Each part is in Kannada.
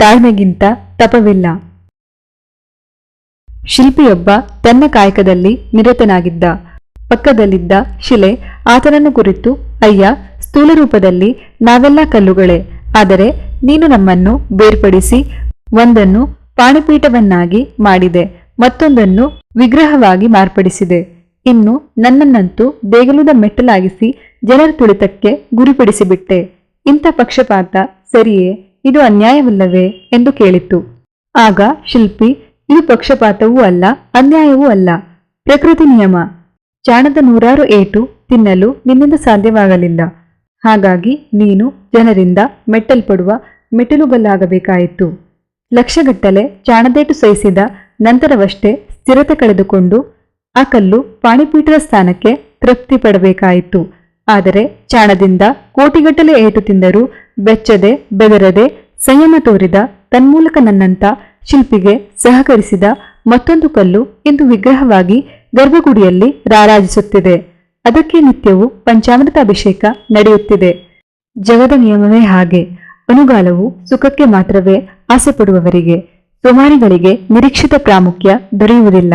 ತಾಳ್ಮೆಗಿಂತ ತಪವಿಲ್ಲ. ಶಿಲ್ಪಿಯೊಬ್ಬ ತನ್ನ ಕಾಯಕದಲ್ಲಿ ನಿರತನಾಗಿದ್ದ. ಪಕ್ಕದಲ್ಲಿದ್ದ ಶಿಲೆ ಆತನನ್ನು ಕುರಿತು, ಅಯ್ಯ, ಸ್ಥೂಲ ರೂಪದಲ್ಲಿ ನಾವೆಲ್ಲ ಕಲ್ಲುಗಳೇ, ಆದರೆ ನೀನು ನಮ್ಮನ್ನು ಬೇರ್ಪಡಿಸಿ ಒಂದನ್ನು ಪಾಣಿಪೀಠವನ್ನಾಗಿ ಮಾಡಿದೆ, ಮತ್ತೊಂದನ್ನು ವಿಗ್ರಹವಾಗಿ ಮಾರ್ಪಡಿಸಿದೆ. ಇನ್ನು ನನ್ನನ್ನಂತೂ ದೇಗಲುದ ಮೆಟ್ಟಲಾಗಿಸಿ ಜನರ ತುಳಿತಕ್ಕೆ ಗುರಿಪಡಿಸಿಬಿಟ್ಟೆ. ಇಂಥ ಪಕ್ಷಪಾತ ಸರಿಯೇ? ಇದು ಅನ್ಯಾಯವಲ್ಲವೇ ಎಂದು ಕೇಳಿತು ಆಗ ಶಿಲ್ಪಿ, ಇದು ಪಕ್ಷಪಾತವೂ ಅಲ್ಲ, ಅನ್ಯಾಯವೂ ಅಲ್ಲ. ಪ್ರಕೃತಿ ನಿಯಮ. ಚಾಣದ ನೂರಾರು ಏಟು ತಿನ್ನಲು ನಿನ್ನಿಂದ ಸಾಧ್ಯವಾಗಲಿಲ್ಲ. ಹಾಗಾಗಿ ನೀನು ಜನರಿಂದ ಮೆಟ್ಟಲ್ಪಡುವ ಮೆಟ್ಟಿಲುಗಲ್ಲಾಗಬೇಕಾಯಿತು. ಲಕ್ಷಗಟ್ಟಲೆ ಚಾಣದೇಟು ಸಹಿಸಿದ ನಂತರವಷ್ಟೇ ಸ್ಥಿರತೆ ಕಳೆದುಕೊಂಡು ಆ ಕಲ್ಲು ಪಾಣಿಪೀಠದ ಸ್ಥಾನಕ್ಕೆ ತೃಪ್ತಿ ಪಡಬೇಕಾಯಿತು ಆದರೆ ಚಾಣದಿಂದ ಕೋಟಿಗಟ್ಟಲೆ ಏಟು ತಿಂದರೂ ಬೆಚ್ಚದೆ, ಬೆದರದೆ, ಸಂಯಮ ತೋರಿದ, ತನ್ಮೂಲಕ ನನ್ನಂಥ ಶಿಲ್ಪಿಗೆ ಸಹಕರಿಸಿದ ಮತ್ತೊಂದು ಕಲ್ಲು ಇಂದು ವಿಗ್ರಹವಾಗಿ ಗರ್ಭಗುಡಿಯಲ್ಲಿ ರಾರಾಜಿಸುತ್ತಿದೆ. ಅದಕ್ಕೆ ನಿತ್ಯವೂ ಪಂಚಾಮೃತ ಅಭಿಷೇಕ ನಡೆಯುತ್ತಿದೆ. ಜಗದ ನಿಯಮವೇ ಹಾಗೆ. ಅನುಗಾಲವು ಸುಖಕ್ಕೆ ಮಾತ್ರವೇ ಆಸೆ ಪಡುವವರಿಗೆ, ಸೋಮಾರಿಗಳಿಗೆ ನಿರೀಕ್ಷಿತ ಪ್ರಾಮುಖ್ಯ ದೊರೆಯುವುದಿಲ್ಲ.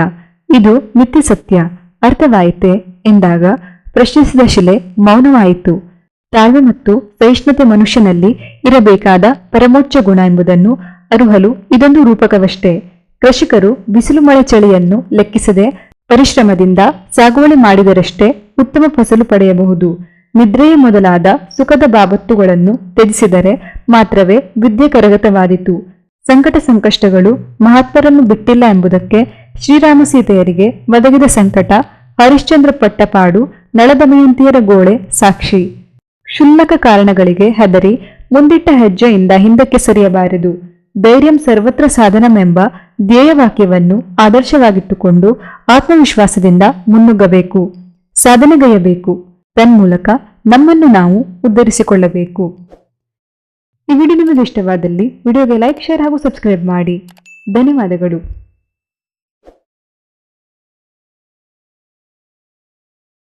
ಇದು ನಿತ್ಯ ಸತ್ಯ, ಅರ್ಥವಾಯಿತೆ ಎಂದಾಗ ಪ್ರಶ್ನಿಸಿದ ಶಿಲೆ ಮೌನವಾಯಿತು. ತಾಳ್ಮೆ ಮತ್ತು ಸಹಿಷ್ಣುತೆ ಮನುಷ್ಯನಲ್ಲಿ ಇರಬೇಕಾದ ಪರಮೋಚ್ಚ ಗುಣ ಎಂಬುದನ್ನು ಅರುಹಲು ಇದೊಂದು ರೂಪಕವಷ್ಟೇ. ಕೃಷಿಕರು ಬಿಸಿಲು ಮಳೆ ಚಳಿಯನ್ನು ಲೆಕ್ಕಿಸದೆ ಪರಿಶ್ರಮದಿಂದ ಸಾಗುವಳಿ ಮಾಡಿದರಷ್ಟೇ ಉತ್ತಮ ಫಸಲು ಪಡೆಯಬಹುದು. ನಿದ್ರೆಯೇ ಮೊದಲಾದ ಸುಖದ ಬಾಬತ್ತುಗಳನ್ನು ತ್ಯಜಿಸಿದರೆ ಮಾತ್ರವೇ ವಿದ್ಯೆ ಕರಗತವಾದಿತು. ಸಂಕಟ ಸಂಕಷ್ಟಗಳು ಮಹಾತ್ಮರನ್ನು ಬಿಟ್ಟಿಲ್ಲ ಎಂಬುದಕ್ಕೆ ಶ್ರೀರಾಮ ಸೀತೆಯರಿಗೆ ಒದಗಿದ ಸಂಕಟ ಹರಿಶ್ಚಂದ್ರ ಪಟ್ಟಪಾಡು ನಳದಮಯಂತಿಯರ ಗೋಳೆ ಸಾಕ್ಷಿ. ಕ್ಷುಲ್ಲಕ ಕಾರಣಗಳಿಗೆ ಹೆದರಿ ಮುಂದಿಟ್ಟ ಹೆಜ್ಜೆಯಿಂದ ಹಿಂದಕ್ಕೆ ಸರಿಯಬಾರದು. ಧೈರ್ಯಂ ಸರ್ವತ್ರ ಸಾಧನಮೆಂಬ ಧ್ಯೇಯವಾಕ್ಯವನ್ನು ಆದರ್ಶವಾಗಿಟ್ಟುಕೊಂಡು ಆತ್ಮವಿಶ್ವಾಸದಿಂದ ಮುನ್ನುಗ್ಗಬೇಕು. ಸಾಧನೆಗೈಯಬೇಕು. ತನ್ಮೂಲಕ ನಮ್ಮನ್ನು ನಾವು ಉದ್ಧರಿಸಿಕೊಳ್ಳಬೇಕು. ಈ ವಿಡಿಯೋ ನಿಮಗೆ ಇಷ್ಟವಾದಲ್ಲಿ ವಿಡಿಯೋಗೆ ಲೈಕ್, ಶೇರ್ ಹಾಗೂ ಸಬ್ಸ್ಕ್ರೈಬ್ ಮಾಡಿ. ಧನ್ಯವಾದಗಳು.